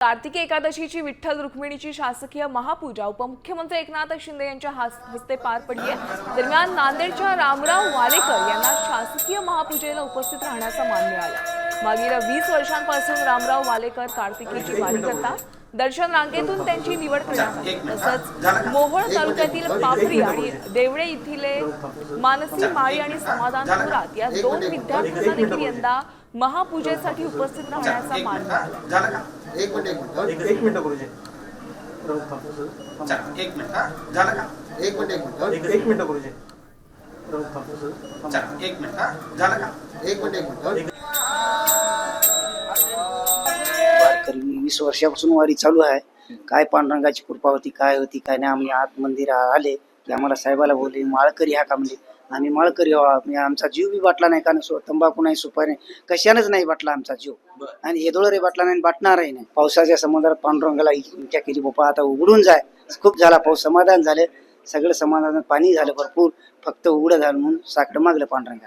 कार्तिकी एकादशीची विठ्ठल रुक्मिणीची शासकीय महापूजा. उपमुख्यमंत्री एकनाथ शिंदे यांच्या हस्ते पार पडली आहे. दरम्यान नांदेडच्या रामराव वालेकर यांना शासकीय महापूजेला उपस्थित राहण्याचा मान मिळाला. मागील वीस वर्षांपासून रामराव वालेकर कार्तिकीची वारी करतात दर्शन रांगेतून त्यांची निवड करण्यात आली तसंच मोहोळ तालुक्यातील पापरी आणि देवळे येथील मानसी माळी आणि समाधान थोरात या दोन विद्यार्थ्यांना देखील यंदा महापूजेसाठी उपस्थित राहण्याचा मान मिळाला झालं वारकरी वीस वर्षापासून वारी चालू आहे. काय पांडुरंगाची कृपा होती काय होती काय नाही आम्ही आत मंदिर आले की आम्हाला साहेबाला बोलले माळकरी हा का म्हणजे आम्ही माळकरी म्हणजे आमचा जीव बी बाटला नाही कारण तंबाखू नाही सुपारी नाही कशानेच नाही बाटला आमचा जीव. आणि हे रे बाटला नाही बाटणारही नाही. पावसाच्या समुद्रात पांडुरंगाला इच्छा केली बाबा आता उघडून जाय खूप झाला पाऊस समाधान झाले. सगळं समाधान पाणी झालं भरपूर. फक्त उघडं झालं म्हणून साकडं मागलं पांडुरंगा